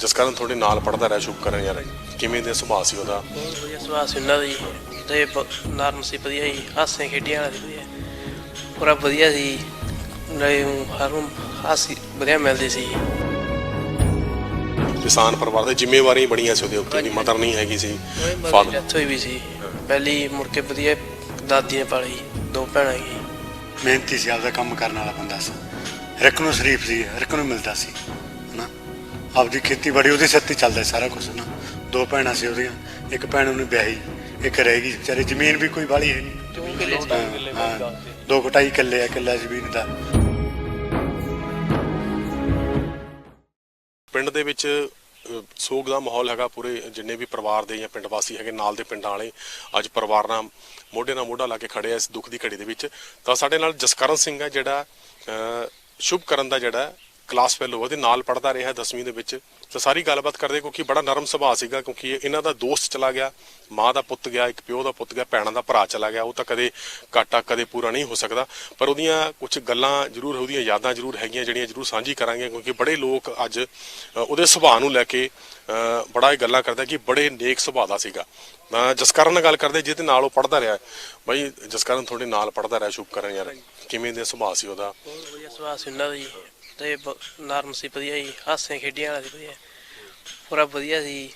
ਜਸਕਰਨ ਤੁਹਾਡੇ ਨਾਲ ਪੜਦਾ ਰਿਹਾ ਸ਼ੁਭਕਰਨ ਯਾਰ ਕਿਵੇਂ ਦੇ ਸੁਭਾਅ ਸੀ ਉਹਦਾ? ਬਹੁਤ ਵਧੀਆ ਸੁਭਾਅ ਸੀ ਉਹਨਾਂ ਦਾ। ਜੀ ਤੇ ਬ- ਨਰਮ ਸੀ ਵਧੀਆ ਜੀ ਹਾਸੇ ਖੇਡੀਆਂ ਵਾਲਾ ਸੀ ਵਧੀਆ। ਪੂਰਾ ਵਧੀਆ ਸੀ। ਨਾਲੇ ਊਂ ਹਰ ਨੂੰ ਹਾਸੀ ਵਧੀਆ ਮਿਲਦੀ ਸੀ। ਕਿਸਾਨ ਪਰਿਵਾਰ ਦੇ ਜ਼ਿੰਮੇਵਾਰੀਆਂ ਬੜੀਆਂ ਸੀ ਉਹਦੇ ਉੱਤੇ ਵੀ ਮਦਰ ਨਹੀਂ ਹੈਗੀ ਸੀ ਫਾਦਰ। ਡੈਥ ਹੋਈ ਵੀ ਸੀ। ਪਹਿਲੀ ਮੁੜ ਕੇ ਵਧੀਆ ਦਾਦੀ ਨੇ ਪਾਲੀ ਦੋ ਭੈਣਾਂ ਸੀ ਮਿਹਨਤੀ ਸੀ ਆਪਦਾ ਕੰਮ ਕਰਨ ਵਾਲਾ ਬੰਦਾ ਸੀ। ਹਰ ਇੱਕ ਨੂੰ ਸ਼ਰੀਫ ਸੀ ਹਰ ਇੱਕ ਨੂੰ ਮਿਲਦਾ ਸੀ। ਆਪਦੀ ਖੇਤੀਬਾੜੀ ਉਹਦੇ ਸਿਰ ਤੇ ਚੱਲਦਾ ਸਾਰਾ ਕੁਝ ਨਾ ਦੋ ਭੈਣਾਂ ਸੀ ਉਹਦੀਆਂ ਇੱਕ ਭੈਣ ਉਹਨੇ ਵਿਆਹੀ ਇੱਕ ਰਹਿ ਗਈ। ਵਿਚਾਰੇ ਜ਼ਮੀਨ ਵੀ ਕੋਈ ਵਾਲੀ ਹੈ ਨਹੀਂ ਹਾਂ, ਦੋ ਘਟਾਈ ਕਿੱਲੇ ਆ ਕਿੱਲਾ ਜ਼ਮੀਨ ਦਾ। ਪਿੰਡ ਦੇ ਵਿੱਚ ਅ, ਸੋਗ ਦਾ ਮਾਹੌਲ ਹੈਗਾ ਪੂਰੇ ਜਿੰਨੇ ਵੀ ਪਰਿਵਾਰ ਦੇ ਜਾਂ ਪਿੰਡ ਵਾਸੀ ਹੈਗੇ ਨਾਲ ਦੇ ਪਿੰਡਾਂ ਵਾਲੇ। ਅੱਜ ਪਰਿਵਾਰ ਨਾਲ ਮੋਢੇ ਨਾਲ ਮੋਢਾ ਲਾ ਕੇ ਖੜੇ ਆ ਇਸ ਦੁੱਖ ਦੀ ਘੜੀ ਦੇ ਵਿੱਚ। ਤਾਂ ਸਾਡੇ ਨਾਲ ਜਸਕਰਨ ਸਿੰਘ ਹੈ ਜਿਹੜਾ ਅ, ਸ਼ੁਭਕਰਨ ਦਾ ਜਿਹੜਾ ਕਲਾਸ ਫੈਲੋ ਉਹਦੇ ਨਾਲ ਪੜਦਾ ਰਿਹਾ 10ਵੀਂ ਦੇ ਵਿੱਚ। ਤਾਂ ਸਾਰੀ ਗੱਲਬਾਤ ਕਰਦੇ ਕਿਉਂਕਿ ਬੜਾ ਨਰਮ ਸੁਭਾਅ ਸੀਗਾ, ਕਿਉਂਕਿ ਇਹਨਾਂ ਦਾ ਦੋਸਤ ਚਲਾ ਗਿਆ, ਮਾਂ ਦਾ ਪੁੱਤ ਗਿਆ, ਇੱਕ ਪਿਓ ਦਾ ਪੁੱਤ ਗਿਆ, ਭੈਣਾਂ ਦਾ ਭਰਾ ਚਲਾ ਗਿਆ, ਉਹ ਤਾਂ ਕਦੇ ਘਾਟਾ ਕਦੇ ਪੂਰਾ ਨਹੀਂ ਹੋ ਸਕਦਾ। ਪਰ ਉਹਦੀਆਂ ਕੁਝ ਗੱਲਾਂ ਜ਼ਰੂਰ, ਉਹਦੀਆਂ ਯਾਦਾਂ ਜ਼ਰੂਰ ਹੈਗੀਆਂ, ਜਿਹੜੀਆਂ ਜ਼ਰੂਰ ਸਾਂਝੀ ਕਰਾਂਗੇ, ਕਿਉਂਕਿ ਬੜੇ ਲੋਕ ਅੱਜ ਉਹਦੇ ਸੁਭਾਅ ਨੂੰ ਲੈ ਕੇ ਬੜਾ ਇਹ ਗੱਲਾਂ ਕਰਦਾ ਕਿ ਬੜੇ ਨੇਕ ਸੁਭਾਅ ਦਾ ਸੀਗਾ। ਤਾਂ ਜਸਕਰਨ ਨਾਲ ਗੱਲ ਕਰਦੇ, ਜਿਹਦੇ ਨਾਲ ਉਹ ਪੜਦਾ ਰਿਹਾ। ਬਈ ਜਸਕਰਨ ਤੁਹਾਡੇ ਨਾਲ ਪੜਦਾ ਰਿਹਾ ਸ਼ੁਭਕਰਨ ਯਾਰ। ਕਿਵੇਂ ਦੇ ਸੁਭਾਅ ਸੀ ਉਹਦਾ? ਬਹੁਤ ਵਧੀਆ ਸੁਭਾਅ ਸੀ ਉਹਨਾਂ ਦਾ ਜੀ। ਤੇ ਨਰਮ ਸੀ ਵਧੀਆ ਜੀ। ਹਾਸੇ ਖੇਡੀਆਂ ਵਾਲਾ ਸੀ ਵਧੀਆ। ਪੂਰਾ ਵਧੀਆ ਸੀ।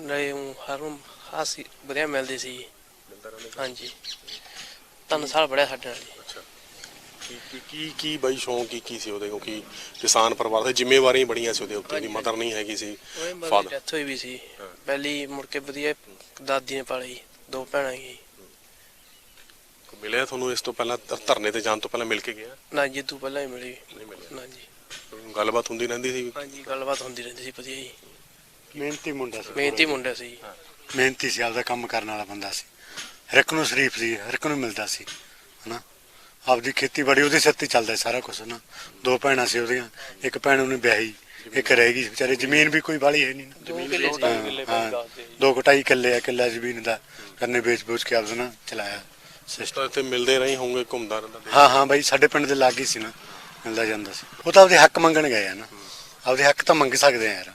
ਨਾਲੇ ਹਰ ਨੂੰ ਹਾਸੀ ਵਧੀਆ ਮਿਲਦੀ ਸੀ ਹਾਂਜੀ। ਤਿੰਨ ਸਾਲ ਬੜਿਆ ਸਾਡੇ ਨਾਲ ਜੀ। ਕੀ ਕੀ ਕੀ ਬਾਈ ਸ਼ੌਂਕ ਕੀ ਕੀ ਸੀ ਉਹਦੇ ਕਿਉਂਕਿ ਕਿਸਾਨ ਪਰਿਵਾਰ ਦੇ ਜ਼ਿੰਮੇਵਾਰੀਆਂ ਬੜੀਆਂ ਸੀ ਉਹਦੇ ਉੱਤੇ? ਵੀ ਮਦਰ ਨਹੀਂ ਹੈਗੀ ਸੀ। ਫਾਦਰ ਡੈਥ ਹੋਈ ਵੀ ਸੀ। ਪਹਿਲੀ ਮੁੜ ਕੇ ਵਧੀਆ ਦਾਦੀ ਨੇ ਪਾਲੀ। ਦੋ ਭੈਣਾਂ ਸੀ ਮਿਲਿਆ ਤੁਹਾਨੂੰ ਇਸ ਤੋਂ ਪਹਿਲਾਂ ਧਰ- ਧਰਨੇ ਤੇ ਜਾਣ ਤੋਂ ਪਹਿਲਾਂ ਮਿਲ ਕੇ ਗਿਆ? ਨਾ ਜੀ ਤੂੰ ਪਹਿਲਾਂ ਹੀ ਮਿਲੀ। ਨਹੀਂ ਮਿਲਿਆ। ਨਾ ਜੀ। ਗੱਲਬਾਤ ਹੁੰਦੀ ਰਹਿੰਦੀ ਸੀ? ਹਾਂਜੀ ਗੱਲਬਾਤ ਹੁੰਦੀ ਰਹਿੰਦੀ ਸੀ ਵਧੀਆ ਜੀ। ਮਿਹਨਤੀ ਮੁੰਡਾ ਸੀ। ਮਿਹਨਤੀ ਮੁੰਡਾ ਸੀ ਮਿਹਨਤੀ ਸੀ ਆਪਦਾ ਕੰਮ ਕਰਨ ਵਾਲਾ ਬੰਦਾ ਸੀ। ਹਰ ਇੱਕ ਨੂੰ ਸ਼ਰੀਫ ਸੀ ਹਰ ਇੱਕ ਨੂੰ ਮਿਲਦਾ ਸੀ ਹਨਾ? ਆਪਦੀ ਖੇਤੀਬਾੜੀ ਉਹਦੇ ਸਿਰ ਤੇ ਚੱਲਦਾ ਸੀ ਸਾਰਾ ਕੁਝ ਨਾ ਦੋ ਭੈਣਾਂ ਸੀ ਉਹਦੀਆਂ ਇੱਕ ਭੈਣ ਉਹਨੇ ਵਿਆਹੀ ਇੱਕ ਰਹਿ ਗਈ ਵਿਚਾਰੇ ਜ਼ਮੀਨ ਵੀ ਕੋਈ ਵਾਲੀ ਹੈ ਨਹੀਂ ਨਾ। ਦੋ ਕਿਲੇ ਸੀ। ਹਾਂ, ਹਾਂ, ਦੋ ਕਟਾਈ ਕਿੱਲੇ ਆ ਕਿੱਲਾ ਜ਼ਮੀਨ ਦਾ। ਕਰਨੇ ਵੇਚ ਬੂਝ ਕੇ ਆਪਦਾ ਨਾ ਚਲਾਇਆ। ਸਿਸਟਮ ਤਾਂ ਇੱਥੇ ਮਿਲਦੇ ਰਹੇ ਹੋਣਗੇ ਘੁੰਮਦਾ ਰਹਿੰਦਾ। ਹਾਂ ਹਾਂ ਬਾਈ ਸਾਡੇ ਪਿੰਡ ਦੇ ਲਾਗੇ ਸੀ ਨਾ ਮਿਲਦਾ ਜਾਂਦਾ ਸੀ ਉਹ ਤਾਂ ਆਪਦੇ ਹੱਕ ਮੰਗਣ ਗਏ ਆ ਨਾ ਆਪਦੇ ਹੱਕ ਤਾਂ ਮੰਗ ਸਕਦੇ ਆ ਯਾਰ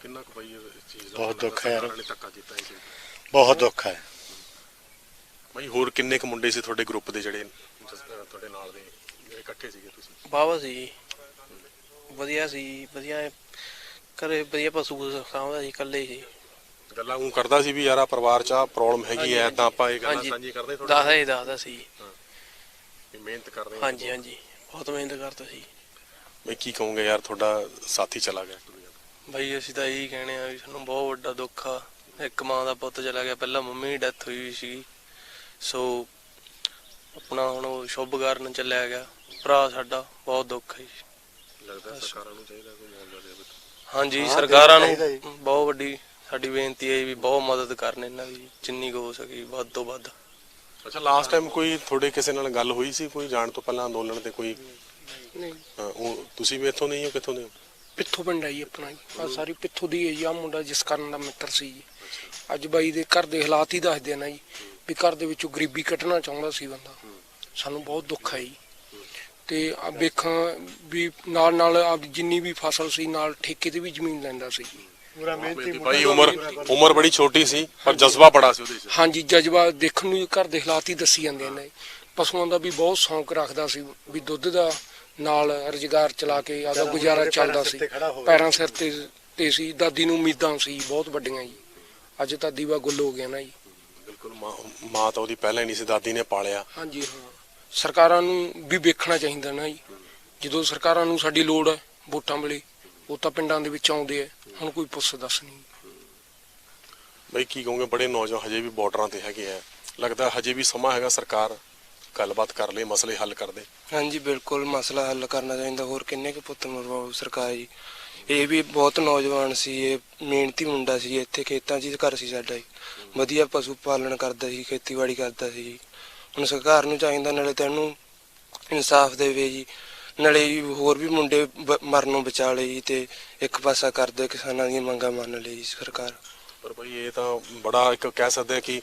ਕਿੰਨਾ ਕੁ ਬਾਈ ਇਸ ਚੀਜ਼ ਦਾ ਬਹੁਤ ਦੁੱਖ ਹੈ ਯਾਰ। ਸਰਕਾਰਾਂ ਨੇ ਧੱਕਾ ਕੀਤਾ ਇਹ ਚੀਜ਼ ਦਾ। ਬਹੁਤ ਦੁੱਖ ਹੈ ਬਾਈ ਹੋਰ ਕਿੰਨੇ ਕੁ ਮੁੰਡੇ ਸੀ ਤੁਹਾਡੇ ਗਰੁੱਪ ਦੇ ਜਿਹੜੇ ਜਿਸ- ਤੁਹਾਡੇ ਨਾਲ ਦੇ ਜਿਹੜੇ ਇਕੱਠੇ ਸੀਗੇ ਤੁਸੀਂ ਬਾਵਾ ਸੀ ਜੀ। ਵਧੀਆ ਸੀ ਵਧੀਆ ਐ। ਘਰੇ ਵਧੀਆ ਪਸ਼ੂ ਸਾਂਭਦਾ ਸੀ ਇਕੱਲੇ ਹੀ ਸੀ ਗੱਲਾਂ ਉਹ ਕਰਦਾ ਸੀ ਵੀ ਯਾਰ ਆ ਪਰਿਵਾਰ ਚ ਆ ਪ੍ਰੋਬਲਮ ਹੈਗੀ ਐ ਤਾਂ ਆਪਾਂ ਇਹ ਗੱਲਾਂ ਹਾਂਜੀ। ਸਾਂਝੀ ਕਰਦੇ ਦੱਸਦਾ ਹੀ ਦੱਸਦਾ ਸੀ। ਵੀ ਮਿਹਨਤ ਕਰਦੇ ਹਾਂ। ਹਾਂਜੀ ਹਾਂਜੀ। ਬਹੁਤ ਮਿਹਨਤ ਕਰਦਾ ਸੀ। ਬਈ ਕੀ ਕਹੋਗੇ ਯਾਰ ਤੁਹਾਡਾ ਸਾਥੀ ਚਲਾ ਗਿਆ ਭਾਈ ਅਸੀਂ ਤਾਂ ਇਹੀ ਕਹਿਣੇ ਆ ਵੀ ਸਾਨੂੰ ਬਹੁਤ ਵੱਡਾ ਦੁੱਖ ਆ। ਇੱਕ ਮਾਂ ਦਾ ਪੁੱਤ ਚਲਾ ਗਿਆ। ਪਹਿਲਾਂ ਮੰਮੀ ਦੀ ਡੈਥ ਹੋਈ ਸੀ ਸੋ ਆਪਣਾ ਹੁਣ ਉਹ ਸ਼ੁਭ ਕਰਨ ਚੱਲਿਆ ਗਿਆ। ਭਰਾ ਸਾਡਾ ਬਹੁਤ ਦੁੱਖ ਹੈ ਜੀ। ਲੱਗਦਾ ਸਰਕਾਰਾਂ ਨੂੰ ਚਾਹੀਦਾ ਕੋਈ ਮੌਲ ਦੇ ਹਾਂਜੀ ਸਰਕਾਰਾਂ ਚਾਹੀਦਾ ਨੂੰ ਬਹੁਤ ਵੱਡੀ ਸਾਡੀ ਬੇਨਤੀ ਹੈ ਵੀ ਬਹੁਤ ਮਦਦ ਕਰਨ ਇਹਨਾਂ ਦੀ ਜਿੰਨੀ ਕੁ ਹੋ ਸਕੇ ਵੱਧ ਤੋਂ ਵੱਧ। ਅੱਛਾ ਲਾਸਟ ਟਾਈਮ ਕੋਈ ਤੁਹਾਡੇ ਕਿਸੇ ਨਾਲ ਗੱਲ ਹੋਈ ਸੀ? ਕੋਈ ਜਾਣ ਤੋਂ ਪਹਿਲਾਂ ਅੰਦੋਲਨ ਤੇ ਕੋਈ? ਨਹੀਂ। ਅਹ, ਉਹ ਤੁਸੀਂ ਵੀ ਇੱਥੋਂ ਨਹੀਂ ਹੋ ਕਿੱਥੋਂ ਦੇ ਹੋ? ਪਿੱਥੋਂ ਪਿੰਡ ਆਈ ਆਪਣਾ ਜੀ। ਆ ਸਾਰੀ ਪਿੱਥੋਂ ਦੀ ਹੈ ਜੀ ਆ ਮੁੰਡਾ ਜਿਸ ਕਰਨ ਦਾ ਮਿੱਤਰ ਸੀ ਜੀ। ਅੱਜ ਬਾਈ ਦੇ ਘਰ ਦੇ ਹਾਲਾਤ ਹੀ ਦੱਸਦੇ ਆ ਨਾ ਜੀ ਵੀ ਘਰ ਦੇ ਵਿੱਚੋਂ ਗਰੀਬੀ ਕੱਢਣਾ ਚਾਹੁੰਦਾ ਸੀ ਬੰਦਾ। ਸਾਨੂੰ ਬਹੁਤ ਦੁੱਖ ਹੈ ਜੀ। ਤੇ ਆ ਵੇਖਾਂ ਵੀ ਨਾਲ ਨਾਲ ਆਪ ਜਿੰਨੀ ਵੀ ਫਸਲ ਸੀ ਨਾਲ ਠੇਕੇ ਤੇ ਵੀ ਜ਼ਮੀਨ ਲੈਂਦਾ ਸੀ ਜੀ। ਪੂਰਾ ਮਿਹਨਤੀ ਭਾਈ ਉਮਰ ਉਮਰ ਬੜੀ ਛੋਟੀ ਸੀ ਪਰ ਜਜ਼ਬਾ ਬੜਾ ਸੀ ਉਹਦੇ 'ਚ। ਹਾਂਜੀ ਜਜ਼ਬਾ ਦੇਖਣ ਨੂੰ ਘਰ ਦੇ ਹਾਲਾਤ ਹੀ ਦੱਸੀ ਜਾਂਦੇ ਨੇ। ਪਸ਼ੂਆਂ ਦਾ ਵੀ ਬਹੁਤ ਸ਼ੌਂਕ ਰੱਖਦਾ ਸੀ ਵੀ ਦੁੱਧ ਦਾ ਨਾਲ ਰੁਜ਼ਗਾਰ ਚਲਾ ਕੇ ਆਦਾ ਗੁਜ਼ਾਰਾ ਚੱਲਦਾ ਸੀ। ਪੈਰਾਂ ਸਿਰ ਤੇ ਤੇ ਸੀ ਦਾਦੀ ਨੂੰ ਉਮੀਦਾਂ ਸੀ ਬਹੁਤ ਵੱਡੀਆਂ ਜੀ। ਅੱਜ ਤਾਂ ਦੀਵਾ ਗੁੱਲ ਹੋ ਗਿਆ ਨਾ ਜੀ। ਬਿਲਕੁਲ ਮਾਂ ਮਾਂ ਤਾਂ ਉਹਦੀ ਪਹਿਲਾਂ ਹੀ ਨਹੀਂ ਸੀ ਦਾਦੀ ਨੇ ਪਾਲਿਆ। ਹਾਂਜੀ ਹਾਂ। ਸਰਕਾਰਾਂ ਨੂੰ ਵੀ ਵੇਖਣਾ ਚਾਹੀਦਾ ਨਾ ਜੀ। ਜਦੋਂ ਸਰਕਾਰਾਂ ਨੂੰ ਸਾਡੀ ਲੋੜ ਹੈ ਵੋਟਾਂ ਵੇਲੇ ਉਹ ਤਾਂ ਪਿੰਡਾਂ ਦੇ ਵਿੱਚ ਆਉਂਦੇ ਆ। ਹੁਣ ਕੋਈ ਪੁੱਛ ਦੱਸ ਨਹੀਂ। ਬਈ ਕੀ ਕਹੋਗੇ ਬੜੇ ਨੌਜਵਾਨ ਹਜੇ ਵੀ ਬਾਰਡਰਾਂ ਤੇ ਹੈਗੇ ਆ। ਲੱਗਦਾ ਹਜੇ ਵੀ ਸਮਾਂ ਹੈਗਾ ਸਰਕਾਰ ਗੱਲਬਾਤ ਕਰ ਲੇ ਮਸਲੇ ਹੱਲ ਕਰ ਦੇ। ਹਾਂਜੀ ਬਿਲਕੁਲ ਮਸਲਾ ਹੱਲ ਕਰਨਾ ਚਾਹੀਦਾ। ਹੋਰ ਕਿੰਨੇ ਕੁ ਪੁੱਤ ਮਰਵਾਉ ਸਰਕਾਰ ਜੀ? ਇਹ ਵੀ ਬਹੁਤ ਨੌਜਵਾਨ ਸੀ ਇਹ ਮਿਹਨਤੀ ਮੁੰਡਾ ਸੀ ਇੱਥੇ ਖੇਤਾਂ 'ਚ ਹੀ ਘਰ ਸੀ ਸਾਡਾ ਜੀ। ਵਧੀਆ ਪਸ਼ੂ ਪਾਲਣ ਕਰਦਾ ਸੀ ਖੇਤੀਬਾੜੀ ਕਰਦਾ ਸੀ ਜੀ। ਹੁਣ ਸਰਕਾਰ ਨੂੰ ਚਾਹੀਦਾ ਨਾਲੇ ਤੈਨੂੰ ਇਨਸਾਫ ਦੇਵੇ ਜੀ। ਨਾਲੇ ਜੀ ਹੋਰ ਵੀ ਮੁੰਡੇ ਬ- ਮਰਨੋਂ ਬਚਾ ਲਏ ਜੀ ਤੇ ਇੱਕ ਪਾਸਾ ਕਰਦੇ ਕਿਸਾਨਾਂ ਦੀਆਂ ਮੰਗਾਂ ਮੰਨ ਲਈ ਜੀ ਸਰਕਾਰ। ਪਰ ਬਈ ਇਹ ਤਾਂ ਬੜਾ ਇੱਕ ਕਹਿ ਸਕਦੇ ਆ ਕਿ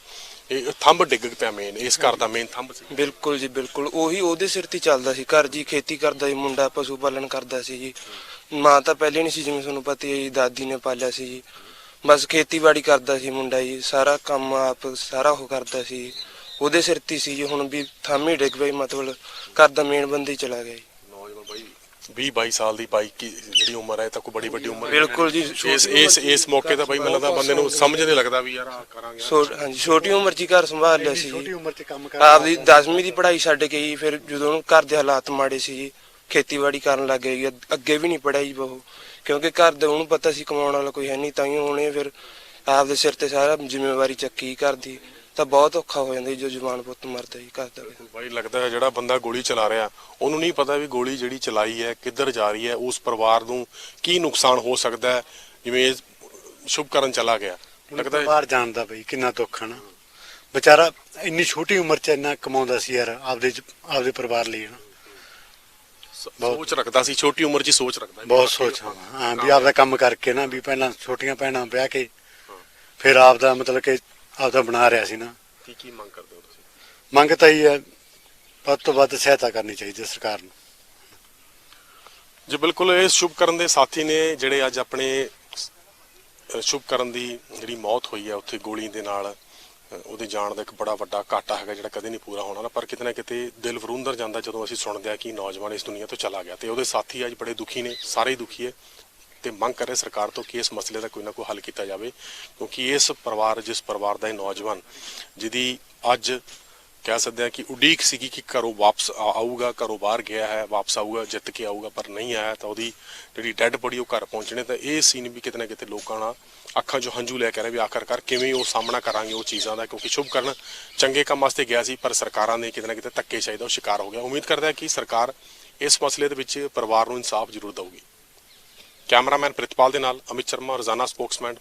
ਇਹ ਥੰਬ ਡਿੱਗ ਪਿਆ ਮੇਨ ਇਸ ਘਰ ਦਾ ਮੇਨ ਥੰਬ ਸੀ। ਬਿਲਕੁਲ ਜੀ ਬਿਲਕੁਲ। ਉਹੀ ਉਹਦੇ ਸਿਰ ਤੇ ਹੀ ਚੱਲਦਾ ਸੀ। ਘਰ ਜੀ ਖੇਤੀ ਕਰਦਾ ਸੀ ਮੁੰਡਾ ਪਸ਼ੂ ਪਾਲਣ ਕਰਦਾ ਸੀ ਜੀ। ਮਾਂ ਤਾਂ ਪਹਿਲੇ ਨਹੀਂ ਸੀ ਜਿਵੇਂ ਤੁਹਾਨੂੰ ਪਤਾ ਹੀ ਹੈ ਜੀ ਦਾਦੀ ਨੇ ਪਾਲਿਆ ਸੀ ਜੀ। ਬਸ ਖੇਤੀਬਾੜੀ ਕਰਦਾ ਸੀ ਮੁੰਡਾ ਜੀ। ਸਾਰਾ ਕੰਮ ਆਪ ਸਾਰਾ ਉਹ ਕਰਦਾ ਸੀ। ਉਹਦੇ ਸਿਰ ਤੇ ਹੀ ਸੀ ਜੀ। ਹੁਣ ਵੀ ਥਾਮੀ ਡਿੱਗ ਪਈ ਮਤਲਬ ਘਰ ਦਾ ਮੇਨ ਬੰਦੇ ਹੀ ਚਲਾ ਗਿਆ ਜੀ। 20 22 ਸਾਲ ਦੀ ਬਾਈ ਕੀ ਜਿਹੜੀ ਉਮਰ ਹੈ ਇਹ ਤਾਂ ਕੋਈ ਬੜੀ ਵੱਡੀ ਉਮਰ ਹੈ। ਬਿਲਕੁਲ ਜੀ ਇਸ ਇਸ ਇਸ ਮੌਕੇ ਤਾਂ ਬਾਈ ਮੈਨੂੰ ਲੱਗਦਾ ਬੰਦੇ ਨੂੰ ਸਮਝ ਨਹੀਂ ਲੱਗਦਾ ਵੀ ਯਾਰ ਆ ਕਰਾਂਗੇ ਛੋ- ਹਾਂਜੀ ਛੋਟੀ ਉਮਰ 'ਚ ਹੀ ਘਰ ਸੰਭਾਲ ਲਿਆ ਸੀ ਛੋਟੀ ਜੀ ਉਮਰ 'ਚ ਕੰਮ ਕਰ ਆਪਦੀ 10ਵੀਂ ਦੀ ਪੜ੍ਹਾਈ ਛੱਡ ਕੇ ਜੀ ਫਿਰ ਜਦੋਂ ਘਰ ਦੇ ਹਾਲਾਤ ਮਾੜੇ ਸੀ ਜੀ ਖੇਤੀਬਾੜੀ ਕਰਨ ਲੱਗ ਜੀ। ਅੱਗ- ਵੀ ਨਹੀਂ ਪੜਿਆ ਜੀ ਬਹੁ। ਕਿਉਂਕਿ ਘਰ ਦੇ ਉਹਨੂੰ ਪਤਾ ਸੀ ਕਮਾਉਣ ਵਾਲਾ ਕੋਈ ਹੈ ਨਹੀਂ ਤਾਂ ਹੀ ਉਹਨੇ ਫਿਰ ਆਪਦੇ ਸਿਰ ਤੇ ਸਾਰਾ ਜ਼ਿੰਮੇਵਾਰੀ ਚੱਕੀ ਘਰ ਦੀ। ਤਾਂ ਬਹੁਤ ਔਖਾ ਹੋ ਜਾਂਦਾ ਜੀ ਜੋ ਜਵਾਨ ਪੁੱਤ ਮਰਦਾ ਜੀ ਘਰ ਦਾ ਬਾਈ ਲੱਗਦਾ ਹੈ ਜਿਹੜਾ ਬੰਦਾ ਗੋਲੀ ਚਲਾ ਰਿਹਾ ਉਹਨੂੰ ਨਹੀਂ ਪਤਾ ਵੀ ਗੋਲੀ ਜਿਹੜੀ ਚਲਾਈ ਹੈ ਕਿੱਧਰ ਜਾ ਰਹੀ ਹੈ ਉਸ ਪਰਿਵਾਰ ਨੂੰ ਕੀ ਨੁਕਸਾਨ ਹੋ ਸਕਦਾ ਹੈ ਜਿਵੇਂ ਇਹ ਸ਼ੁਭ ਕਰਨ ਚਲਾ ਗਿਆ। ਲੱਗਦਾ ਹੈ ਬਾਹਰ ਜਾਣਦਾ ਬਈ ਕਿੰਨਾ ਦੁੱਖ ਹੈ ਨਾ। ਵਿਚਾਰਾ ਇੰਨੀ ਛੋਟੀ ਉਮਰ 'ਚ ਇੰਨਾ ਕਮਾਉਂਦਾ ਸੀ ਯਾਰ ਆਪਦੇ ਆਪਦੇ ਪਰਿਵਾਰ ਲਈ ਨਾ। ਸੋਚ ਰੱਖਦਾ ਸੀ ਛੋਟੀ ਉਮਰ 'ਚ ਹੀ ਸੋਚ ਰੱਖਦਾ ਬਹੁਤ ਸੋਚ ਹਾਂ ਹਾਂ ਵੀ ਆਪਦਾ ਕੰਮ ਕਰਕੇ ਨਾ ਵੀ ਪਹਿਲਾਂ ਛੋਟੀਆਂ ਭੈਣਾਂ ਵਿਆਹ ਕੇ ਫਿਰ ਆਪਦਾ ਮਤਲਬ ਕਿ ਆਪਦਾ ਬਣਾ ਰਿਹਾ ਸੀ ਨਾ। ਕੀ ਕੀ ਮੰਗ ਕਰਦੇ ਹੋ ਤੁਸੀਂ? ਮੰਗ ਤਾਂ ਹੀ ਹੈ ਵੱਧ ਤੋਂ ਵੱਧ ਸਹਾਇਤਾ ਕਰਨੀ ਚਾਹੀਦੀ ਹੈ ਸਰਕਾਰ ਨੂੰ। ਜੀ ਬਿਲਕੁਲ ਇਹ ਸ਼ੁਭ ਕਰਨ ਦੇ ਸਾਥੀ ਨੇ ਜਿਹੜੇ ਅੱਜ ਆਪਣੇ ਅ, ਸ਼ੁਭ ਕਰਨ ਦੀ ਜਿਹੜੀ ਮੌਤ ਹੋਈ ਹੈ ਉੱਥੇ ਗੋਲੀ ਦੇ ਨਾਲ ਉਹਦੀ ਜਾਨ ਦਾ ਇੱਕ ਬੜਾ ਵੱਡਾ ਘਾਟਾ ਹੈਗਾ ਜਿਹੜਾ ਕਦੇ ਨਹੀਂ ਪੂਰਾ ਹੋਣਾ ਨਾ ਪਰ ਕਿਤੇ ਨਾ ਕਿਤੇ ਦਿਲ ਵਰੁੰਦਰ ਜਾਂਦਾ ਜਦੋਂ ਅਸੀਂ ਸੁਣਦੇ ਆ ਕਿ ਨੌਜਵਾਨ ਇਸ ਦੁਨੀਆ ਤੋਂ ਚਲਾ ਗਿਆ ਤੇ ਉਹਦੇ ਸਾਥੀ ਅੱਜ ਬੜੇ ਦੁਖੀ ਨੇ ਸਾਰੇ ਹੀ ਦੁਖੀ ਹੈ। ਤੇ ਮੰਗ ਕਰ ਰਹੇ ਸਰਕਾਰ ਤੋਂ ਕਿ ਇਸ ਮਸਲੇ ਦਾ ਕੋਈ ਨਾ ਕੋਈ ਹੱਲ ਕੀਤਾ ਜਾਵੇ, ਕਿਉਂਕਿ ਇਸ ਪਰਿਵਾਰ, ਜਿਸ ਪਰਿਵਾਰ ਦਾ ਇਹ ਨੌਜਵਾਨ, ਜਿਹਦੀ ਅੱਜ ਕਹਿ ਸਕਦੇ ਆ ਕਿ ਉਡੀਕ ਸੀਗੀ ਕਿ ਘਰੋਂ ਵਾਪਸ ਆਊਗਾ, ਘਰੋਂ ਬਾਹਰ ਗਿਆ ਹੈ, ਵਾਪਸ ਆਊਗਾ, ਜਿੱਤ ਕੇ ਆਊਗਾ, ਪਰ ਨਹੀਂ ਆਇਆ, ਤਾਂ ਉਹਦੀ ਜਿਹੜੀ ਡੈੱਡ ਬੋਡੀ ਉਹ ਘਰ ਪਹੁੰਚਣੇ, ਤਾਂ ਇਹ ਸੀਨ ਵੀ ਕਿਤੇ ਨਾ ਕਿਤੇ ਲੋਕਾਂ ਨਾਲ ਅੱਖਾਂ 'ਚੋਂ ਹੰਝੂ ਲੈ ਕੇ ਰਹੇ ਵੀ ਆਖਰਕਾਰ ਕਿਵੇਂ ਉਹ ਸਾਹਮਣਾ ਕਰਾਂਗੇ ਉਹ ਚੀਜ਼ਾਂ ਦਾ, ਕਿਉਂਕਿ ਸ਼ੁਭ ਕਰਨ ਚੰਗੇ ਕੰਮ ਵਾਸਤੇ ਗਿਆ ਸੀ, ਪਰ ਸਰਕਾਰਾਂ ਨੇ ਕਿਤੇ ਨਾ ਕਿਤੇ ਧੱਕੇ ਚਾਹੀਦਾ ਉਹ ਸ਼ਿਕਾਰ ਹੋ ਗਿਆ। ਉਮੀਦ ਕਰਦਾ ਕਿ ਸਰਕਾਰ ਇਸ ਮਸਲੇ ਦੇ ਵਿੱਚ ਪਰਿਵਾਰ ਨੂੰ ਇਨਸਾਫ ਜ਼ਰੂਰ ਦੇਊਗੀ। ਕੈਮਰਾਮੈਨ ਪ੍ਰਿਤਪਾਲ ਦੇ ਨਾਲ ਅਮਿਤ ਸ਼ਰਮਾ ਰੋਜ਼ਾਨਾ ਸਪੋਕਸਮੈਨ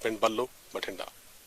ਪਿੰਡ ਬੱਲੋ ਬਠਿੰਡਾ